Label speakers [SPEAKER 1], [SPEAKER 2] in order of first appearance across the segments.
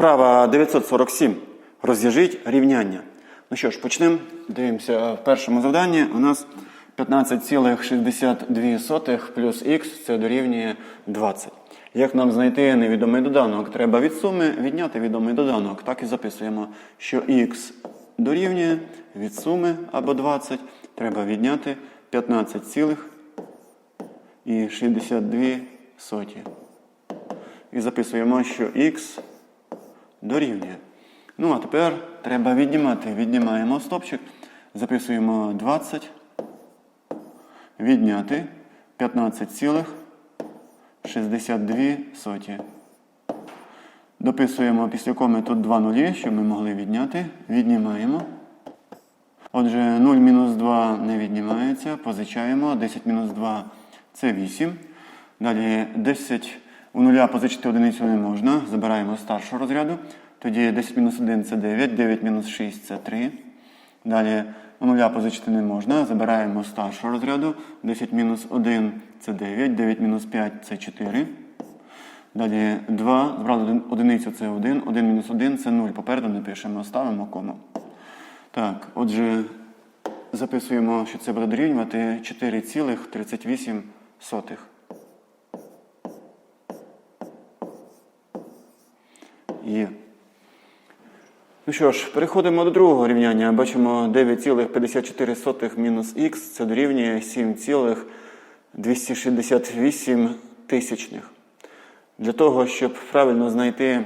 [SPEAKER 1] Вправа 947. Розв'яжіть рівняння. Ну що ж, почнемо. Дивимося в першому завданні. У нас 15,62 плюс х це дорівнює 20. Як нам знайти невідомий доданок? Треба від суми відняти відомий доданок. Так і записуємо, що х дорівнює від суми або 20. Треба відняти 15,62 соті. І записуємо, що х дорівнює. Ну, а тепер треба віднімати. Віднімаємо стопчик. Записуємо 20. Відняти 15,62 соті. Дописуємо після коми тут два нулі, щоб ми могли відняти. Віднімаємо. Отже, 0 мінус 2 не віднімається. Позичаємо. 10 мінус 2 це 8. Далі 10 у нуля позичити одиницю не можна. Забираємо з старшого розряду. Тоді 10 мінус 1 це 9, 9 мінус 6 це 3. Далі у нуля позичити не можна. Забираємо з старшого розряду. 10 мінус 1 це 9, 9 мінус 5 це 4. Далі 2. Забрали одиницю це 1, 1 мінус 1 це 0. Попереду не пишемо, ставимо кому. Так, отже, записуємо, що це буде дорівнювати 4,38. Є. Ну що ж, переходимо до другого рівняння. Бачимо 9,54 мінус х це дорівнює 7,268 тисячних. Для того, щоб правильно знайти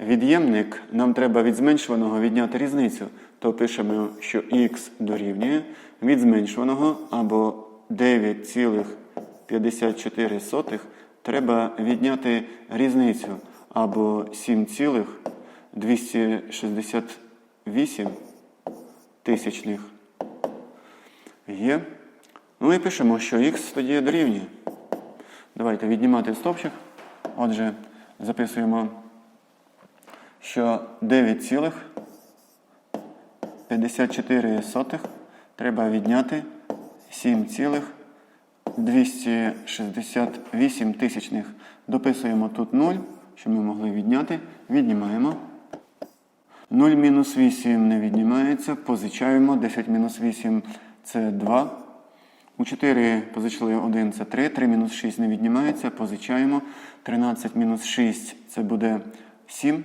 [SPEAKER 1] від'ємник, нам треба від зменшуваного відняти різницю. То пишемо, що х дорівнює від зменшуваного або 9,54 треба відняти різницю або 7,268 тисячних. Є. Ну і пишемо, що х тоді дорівнює. Давайте віднімати стопчик. Отже, записуємо, що 9,54 треба відняти 7,268 тисячних. Дописуємо тут 0, щоб ми могли відняти. Віднімаємо. 0 мінус 8 не віднімається. Позичаємо. 10 мінус 8 це 2. У 4 позичили 1 це 3. 3 мінус 6 не віднімається. Позичаємо. 13 мінус 6 це буде 7.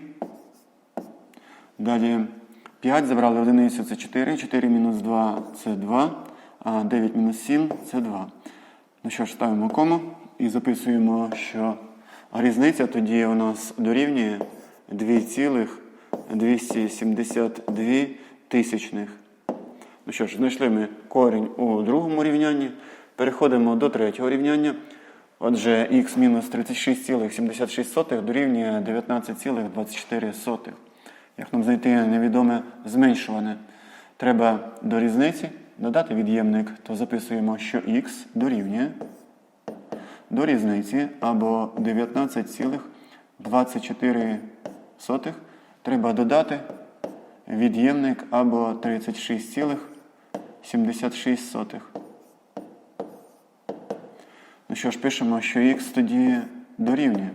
[SPEAKER 1] Далі 5 забрали одиницю це 4. 4 мінус 2 це 2. А 9 мінус 7 це 2. Ну що ж, ставимо кому і записуємо, що різниця тоді у нас дорівнює 2,272 тисячних. Ну що ж, знайшли ми корінь у другому рівнянні. Переходимо до третього рівняння. Отже, х мінус 36,76 дорівнює 19,24. Як нам знайти невідоме зменшуване? Треба до різниці додати від'ємник, то записуємо, що х дорівнює до різниці або 19,24 треба додати від'ємник або 36,76. Ну що ж, пишемо, що х тоді дорівнює.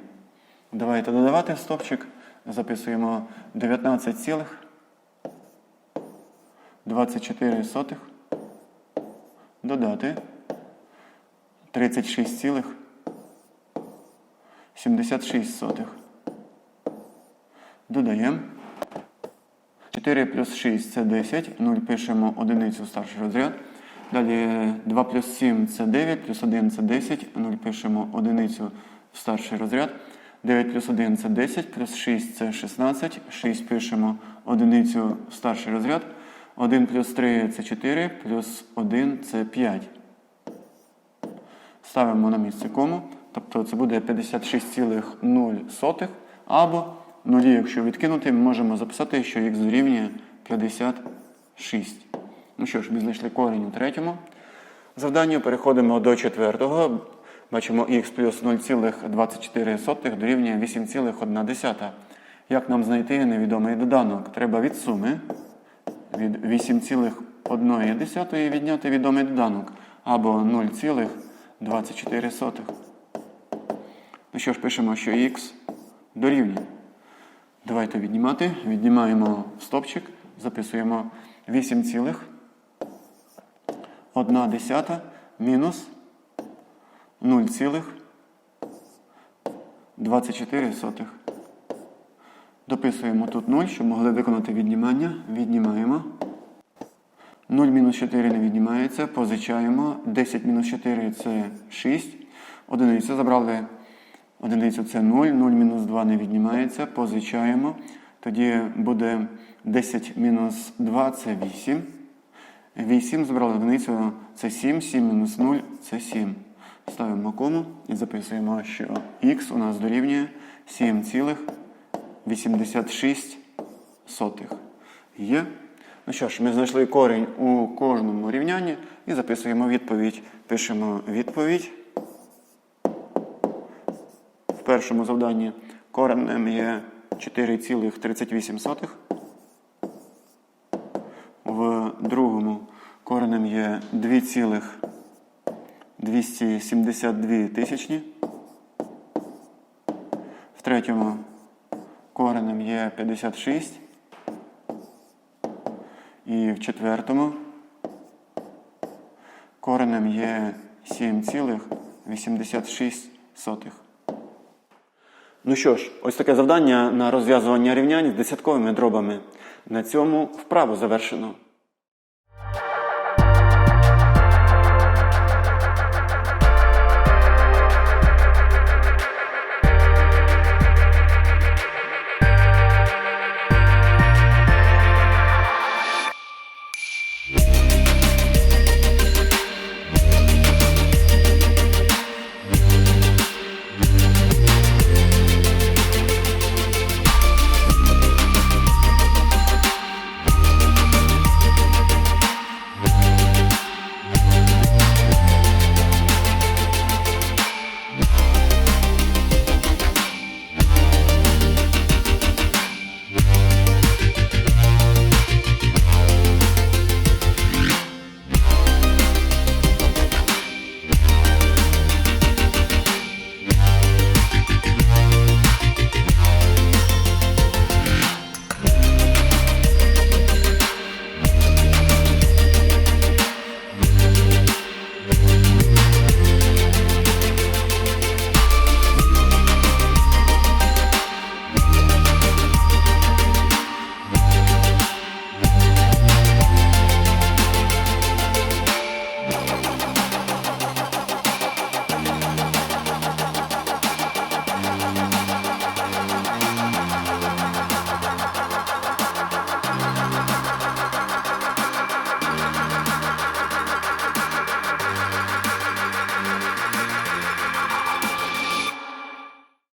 [SPEAKER 1] Давайте додавати стопчик. Записуємо 19,24 додати 36,76. Додаємо. 4 плюс 6 це 10. 0 пишемо одиницю старший розряд. Далі 2 плюс 7 це 9, плюс 1 це 10. 0 пишемо одиницю в старший розряд. 9 плюс 1 це 10, плюс 6 це 16. 6 пишемо одиницю в старший розряд. 1 плюс 3 це 4, плюс 1 це 5. Ставимо на місце кому. Тобто це буде 56,0 або нулі, якщо відкинути, ми можемо записати, що х дорівнює 56. Ну що ж, ми знайшли корінь у третьому завданні. Переходимо до четвертого. Бачимо х плюс 0,24 дорівнює 8,1. Як нам знайти невідомий доданок? Треба від суми від 8,1 відняти відомий доданок або 0,24. Ну що ж, пишемо, що х дорівнює. Давайте віднімати. Віднімаємо стопчик, записуємо 8 цілих. 1 десята мінус 0 цілих 24 сотих. Дописуємо тут 0, щоб могли виконати віднімання. Віднімаємо. 0 мінус 4 не віднімається, позичаємо. 10 мінус 4 це 6. Одиницю забрали. Одиницю це 0, 0 мінус 2 не віднімається, позичаємо. Тоді буде 10 мінус 2 це 8. 8 забрали одиницю це 7, 7 мінус 0 це 7. Ставимо кому і записуємо, що х у нас дорівнює 7,86. Є. Ну що ж, ми знайшли корінь у кожному рівнянні і записуємо відповідь. Пишемо відповідь. Першому завданні коренем є 4,38. В другому коренем є 2,272 тисячні. В третьому коренем є 56. І в четвертому коренем є 7,86. Ну що ж, ось таке завдання на розв'язування рівнянь з десятковими дробами. На цьому вправу завершено.